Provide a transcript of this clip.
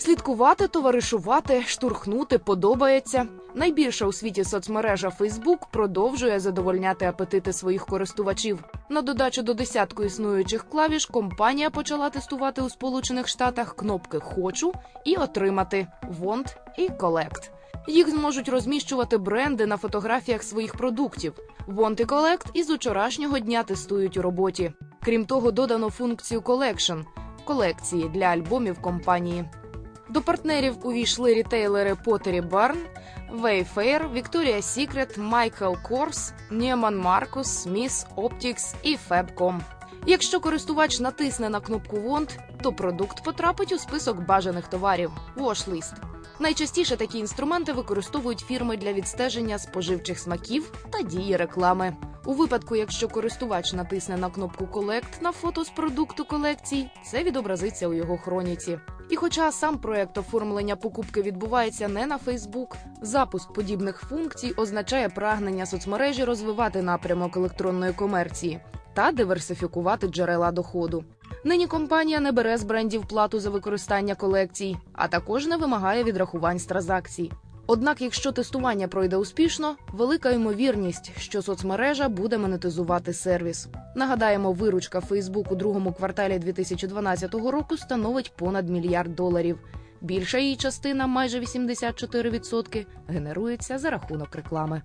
Слідкувати, товаришувати, штурхнути подобається. Найбільша у світі соцмережа Facebook продовжує задовольняти апетити своїх користувачів. На додачу до десятку існуючих клавіш компанія почала тестувати у Сполучених Штатах кнопки Хочу і отримати Want і Collect. Їх зможуть розміщувати бренди на фотографіях своїх продуктів. Want і Collect із учорашнього дня тестують у роботі. Крім того, додано функцію Collection – колекції для альбомів компанії. До партнерів увійшли рітейлери Pottery Barn, Wayfair, Victoria's Secret, Michael Kors, Neiman Marcus, Smith Optics і Fabcom. Якщо користувач натисне на кнопку Want, то продукт потрапить у список бажаних товарів Washlist. Найчастіше такі інструменти використовують фірми для відстеження споживчих смаків та дії реклами. У випадку, якщо користувач натисне на кнопку Collect на фото з продукту колекцій, це відобразиться у його хроніці. І хоча сам проект оформлення покупки відбувається не на Фейсбук, запуск подібних функцій означає прагнення соцмережі розвивати напрямок електронної комерції та диверсифікувати джерела доходу. Нині компанія не бере з брендів плату за використання колекцій, а також не вимагає відрахувань з транзакцій. Однак, якщо тестування пройде успішно, велика ймовірність, що соцмережа буде монетизувати сервіс. Нагадаємо, виручка Facebook у другому кварталі 2012 року становить понад мільярд доларів. Більша її частина, майже 84%, генерується за рахунок реклами.